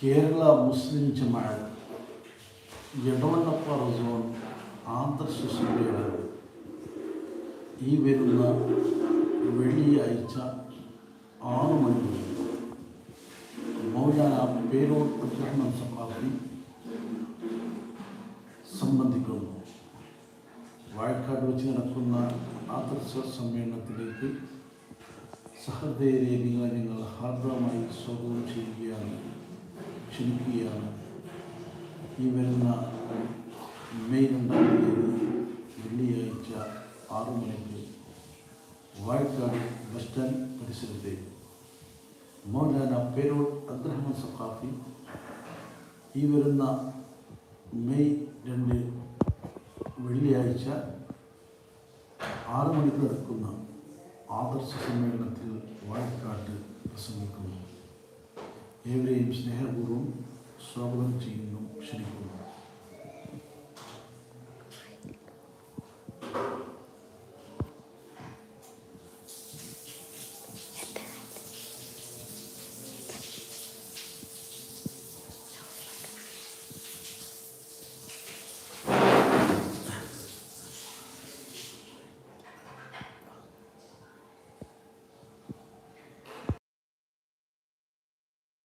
കേരള മുസ്ലിം ജമാഅത്ത് Edavannappara zone ആന്തർശിശുവിയുടെ ഈ വരുന്ന വെള്ളിയാഴ്ച ആറ് മണിക്ക് മൗലാന പേരൂർ അബ്ദുറഹ്മാൻ സഭാപതി സംബന്ധിക്കുന്നു. വാഴക്കാട് വെച്ച് നടക്കുന്ന ആദർശ സമ്മേളനത്തിലേക്ക് സഹൃദയരെ നിങ്ങളെ ഞങ്ങൾ ഹാർദവമായി സ്വാഗതം ചെയ്യുകയാണ്. ക്ഷണിക്കുകയാണ് ഈ വരുന്ന മെയ് രണ്ടാം തീയതി വെള്ളിയാഴ്ച ആറു മണിക്ക് വാഴക്കാട് ബസ് സ്റ്റാൻഡ് പരിസരത്തെ മൗലാന പേരോൾ അബ്ദുറഹ്മാൻ സഖാഫി ഈ വരുന്ന മെയ് രണ്ട് വെള്ളിയാഴ്ച ആറു മണിക്ക് നടക്കുന്ന ആദർശ സമ്മേളനത്തിൽ വാഴക്കാട്ട് പ്രസംഗിക്കുന്നു. ഏവരെയും സ്നേഹപൂർവം സ്വാഗതം ചെയ്യുന്നു. ക്ഷണിക്കുന്നു.